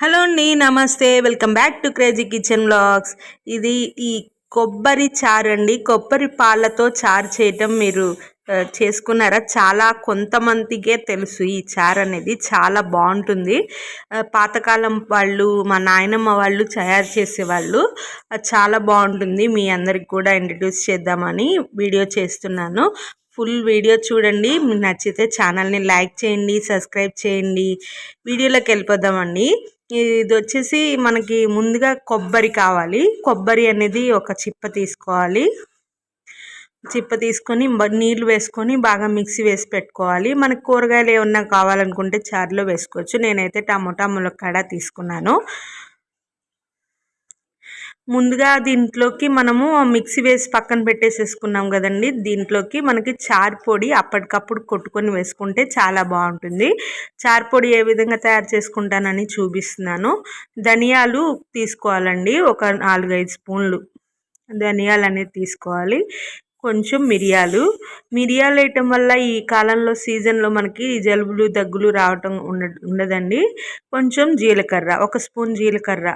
Hello అండి నమస్తే. Welcome back to crazy kitchen blogs ఇది ఈ కొబ్బరి చారు అండి కొబ్బరి పాలతో చారు చేయటం మీరు చేసుకున్నారా? చాలా కొంతమందికే తెలుసు ఈ చారు అనేది. చాలా బాగుంటుంది. పాతకాలం వాళ్ళు మా నాయనమ్మ వాళ్ళు తయారు చేసేవాళ్ళు. చాలా బాగుంటుంది. మీ అందరికి కూడా ఇంట్రడ్యూస్ చేద్దామని వీడియో చేస్తున్నాను. ఫుల్ వీడియో చూడండి. మీకు నచ్చితే ఛానల్ని లైక్ చేయండి సబ్స్క్రైబ్ చేయండి. వీడియోలోకి వెళ్ళిపోదామండి. ఇది వచ్చేసి మనకి ముందుగా కొబ్బరి కావాలి. కొబ్బరి అనేది ఒక చిప్ప తీసుకోవాలి. చిప్ప తీసుకొని నీళ్ళు వేసుకొని బాగా మిక్సీ వేసి పెట్టుకోవాలి. మనకు కూరగాయలు ఏమన్నా కావాలనుకుంటే చారులో వేసుకోవచ్చు. నేనైతే టమోటా ములక్కాడ తీసుకున్నాను. ముందుగా దీంట్లోకి మనము మిక్సీ వేసి పక్కన పెట్టేసేసుకున్నాం కదండి. దీంట్లోకి మనకి చార్ పొడి అప్పటికప్పుడు కొట్టుకొని వేసుకుంటే చాలా బాగుంటుంది. చార్ పొడి ఏ విధంగా తయారు చేసుకుంటానని చూపిస్తున్నాను. ధనియాలు తీసుకోవాలండి. ఒక నాలుగైదు స్పూన్లు ధనియాలు అనేది తీసుకోవాలి. కొంచెం మిరియాలు. మిరియాలు వేయటం వల్ల ఈ కాలంలో సీజన్లో మనకి జలుబులు దగ్గులు రావటం ఉండ ఉండదండి. కొంచెం జీలకర్ర ఒక స్పూన్ జీలకర్ర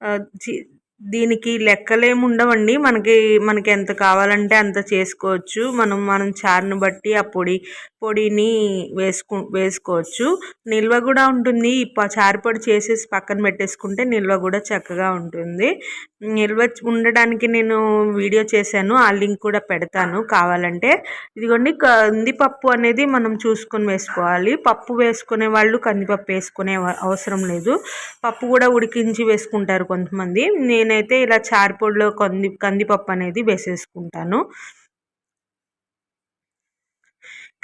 ఆ, జీ- దీనికి లెక్కలేమి ఉండవండి. మనకి మనకి ఎంత కావాలంటే అంత చేసుకోవచ్చు. మనం మనం చారును బట్టి ఆ పొడి పొడిని వేసుకు వేసుకోవచ్చు. నిల్వ కూడా ఉంటుంది. చారు పొడి చేసేసి పక్కన పెట్టేసుకుంటే నిల్వ కూడా చక్కగా ఉంటుంది. నిల్వ ఉండడానికి నేను వీడియో చేశాను. ఆ లింక్ కూడా పెడతాను కావాలంటే. ఇదిగోండి కందిపప్పు అనేది మనం చూసుకొని వేసుకోవాలి. పప్పు వేసుకునే వాళ్ళు కందిపప్పు వేసుకునే అవ- అవసరం లేదు. పప్పు కూడా ఉడికించి వేసుకుంటారు కొంతమంది. నేనైతే ఇలా చారుపొడిలో కంది కందిపప్పు అనేది వేసేసుకుంటాను.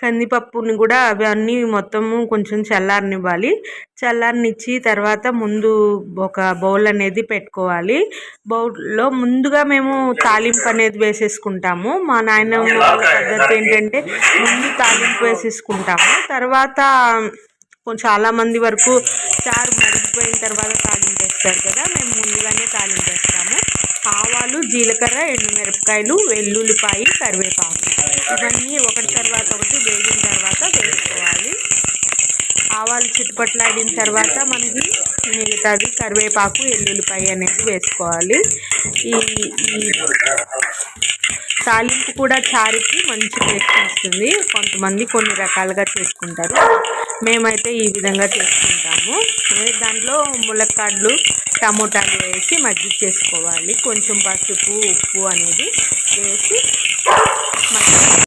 కందిపప్పుని కూడా అవన్నీ మొత్తము కొంచెం చల్లారనివ్వాలి. చల్లారనిచ్చి తర్వాత ముందు ఒక బౌల్ అనేది పెట్టుకోవాలి. బౌల్లో ముందుగా మేము తాలింపు అనేది వేసేసుకుంటాము. మా నాయనమ్మ వాళ్ళ పద్ధతి ఏంటంటే ముందు తాలింపు వేసేసుకుంటాము. తర్వాత కొ- చాలా మంది వరకు చారు మరిగిపోయిన తర్వాత తాలింపేస్తారు కదా మేము ముందుగానే తాలింపేస్తాము. ఆవాలు జీలకర్ర ఎండుమిరపకాయలు వెల్లుల్లిపాయ కరివేపాకు. ఇవన్నీ ఒకటి తర్వాత ఒకటి వేగిన తర్వాత వేసుకోవాలి. ఆవాలు చిట్టుపట్లాడిన తర్వాత మనకి మిగతాది కరివేపాకు వెల్లుల్లిపాయ అనేది వేసుకోవాలి. ఈ తాలింపు కూడా చారుకి మంచి టేస్ట్ వస్తుంది. కొంతమంది కొన్ని రకాలుగా చేసుకుంటారు. మేమైతే ఈ విధంగా చేసుకుంటాము. దాంట్లో ములక్కాడలు టమోటాలు వేసి మజ్జిగ చేసుకోవాలి. కొంచెం పసుపు ఉప్పు అనేది వేసి మజ్జి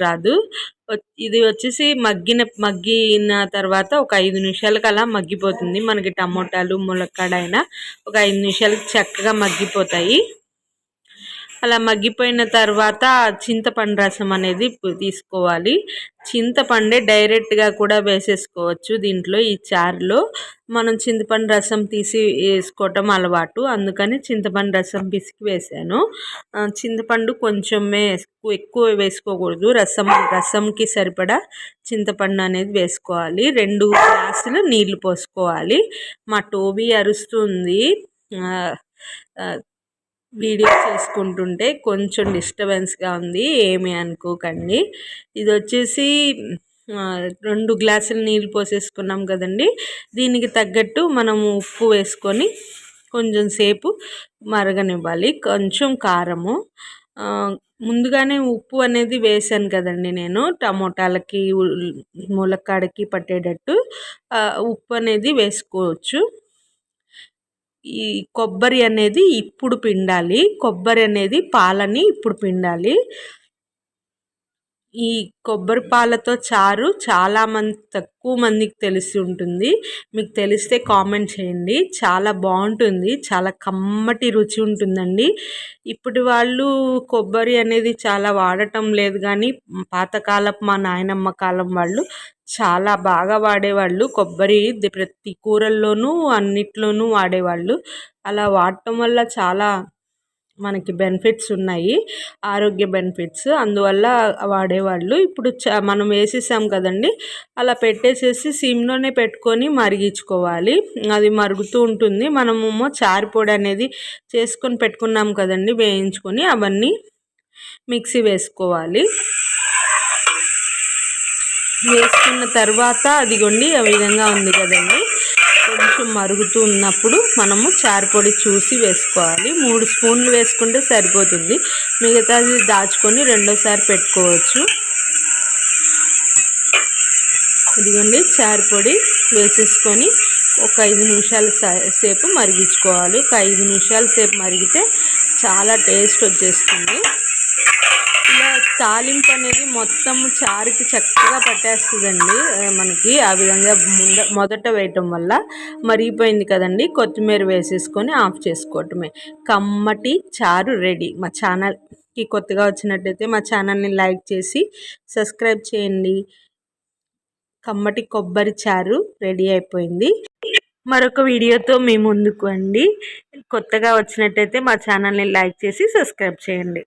రాదు ఇది వచ్చేసి మగ్గిన మగ్గిన తర్వాత ఒక ఐదు నిమిషాలకు అలా మగ్గిపోతుంది. మనకి టమోటాలు ములక్కాడైనా ఒక ఐదు నిమిషాలకు చక్కగా మగ్గిపోతాయి. అలా మగ్గిపోయిన తర్వాత చింతపండు రసం అనేది తీసుకోవాలి. చింతపండే డైరెక్ట్గా కూడా వేసేసుకోవచ్చు దీంట్లో ఈ చారులో. మనం చింతపండు రసం తీసి వేసుకోవటం అలవాటు. అందుకని చింతపండు రసం పిసికి వేసాను. చింతపండు కొంచెమే ఎక్కువ వేసుకోకూడదు. రసం రసంకి సరిపడా చింతపండు అనేది వేసుకోవాలి. రెండు గ్లాసులు నీళ్ళు పోసుకోవాలి. మా టోబీ అరుస్తుంది. వీడియో చేసుకుంటుంటే కొంచెం డిస్టర్బెన్స్గా ఉంది ఏమి అనుకోకండి. ఇది వచ్చేసి రెండు గ్లాసులు నీళ్ళు పోసేసుకున్నాం కదండి. దీనికి తగ్గట్టు మనము ఉప్పు వేసుకొని కొంచెం సేపు మరగనివ్వాలి. కొంచెం కారము. ముందుగానే ఉప్పు అనేది వేసాను కదండి నేను. టమోటాలకి ములక్కాడకి పట్టేటట్టు ఉప్పు అనేది వేసుకోవచ్చు. ఈ కొబ్బరి అనేది ఇప్పుడు పిండాలి. కొబ్బరి అనేది పాలని ఇప్పుడు పిండాలి. ఈ కొబ్బరి పాలతో చారు చాలా మంది తక్కువ మందికి తెలిసి ఉంటుంది. మీకు తెలిస్తే కామెంట్ చేయండి. చాలా బాగుంటుంది. చాలా కమ్మటి రుచి ఉంటుందండి. ఇప్పుడు వాళ్ళు కొబ్బరి అనేది చాలా వాడటం లేదు కానీ పాతకాలపు మా నాయనమ్మ కాలం వాళ్ళు చాలా బాగా వాడేవాళ్ళు. కొబ్బరి ప్రతి కూరల్లోనూ అన్నిట్లోనూ వాడేవాళ్ళు. అలా వాడటం వల్ల చాలా మనకి బెనిఫిట్స్ ఉన్నాయి ఆరోగ్య బెనిఫిట్స్ అందువల్ల వాడేవాళ్ళు ఇప్పుడు చ మనం వేసేసాం కదండి అలా పెట్టేసేసి సిమ్లోనే పెట్టుకొని మరిగించుకోవాలి. అది మరుగుతూ ఉంటుంది. మనమేమో చారిపొడి అనేది చేసుకొని పెట్టుకున్నాం కదండి వేయించుకొని అవన్నీ మిక్సీ వేసుకోవాలి. వేసుకున్న తర్వాత అదిగోండి ఆ విధంగా ఉంది కదండి. కొంచెం మరుగుతూ ఉన్నప్పుడు మనము చారుపొడి చూసి వేసుకోవాలి. మూడు స్పూన్లు వేసుకుంటే సరిపోతుంది. మిగతాది దాచుకొని రెండోసారి పెట్టుకోవచ్చు. ఇదిగోండి చారుపొడి వేసేసుకొని ఒక ఐదు నిమిషాల సేపు మరిగించుకోవాలి. ఒక ఐదు నిమిషాల సేపు మరిగితే చాలా టేస్ట్ వచ్చేస్తుంది. తాలింపు అనేది మొత్తం చారుకి చక్కగా పట్టేస్తుందండి. మనకి ఆ విధంగా ముంద మొదట వేయటం వల్ల మరిగిపోయింది కదండి. కొత్తిమీర వేసేసుకొని ఆఫ్ చేసుకోవటమే. కమ్మటి చారు రెడీ. మా ఛానల్కి కొత్తగా వచ్చినట్టయితే మా ఛానల్ని లైక్ చేసి సబ్స్క్రైబ్ చేయండి. కమ్మటి కొబ్బరి చారు రెడీ అయిపోయింది. మరొక వీడియోతో మీ ముందుకు అండి. కొత్తగా వచ్చినట్టయితే మా ఛానల్ని లైక్ చేసి సబ్స్క్రైబ్ చేయండి.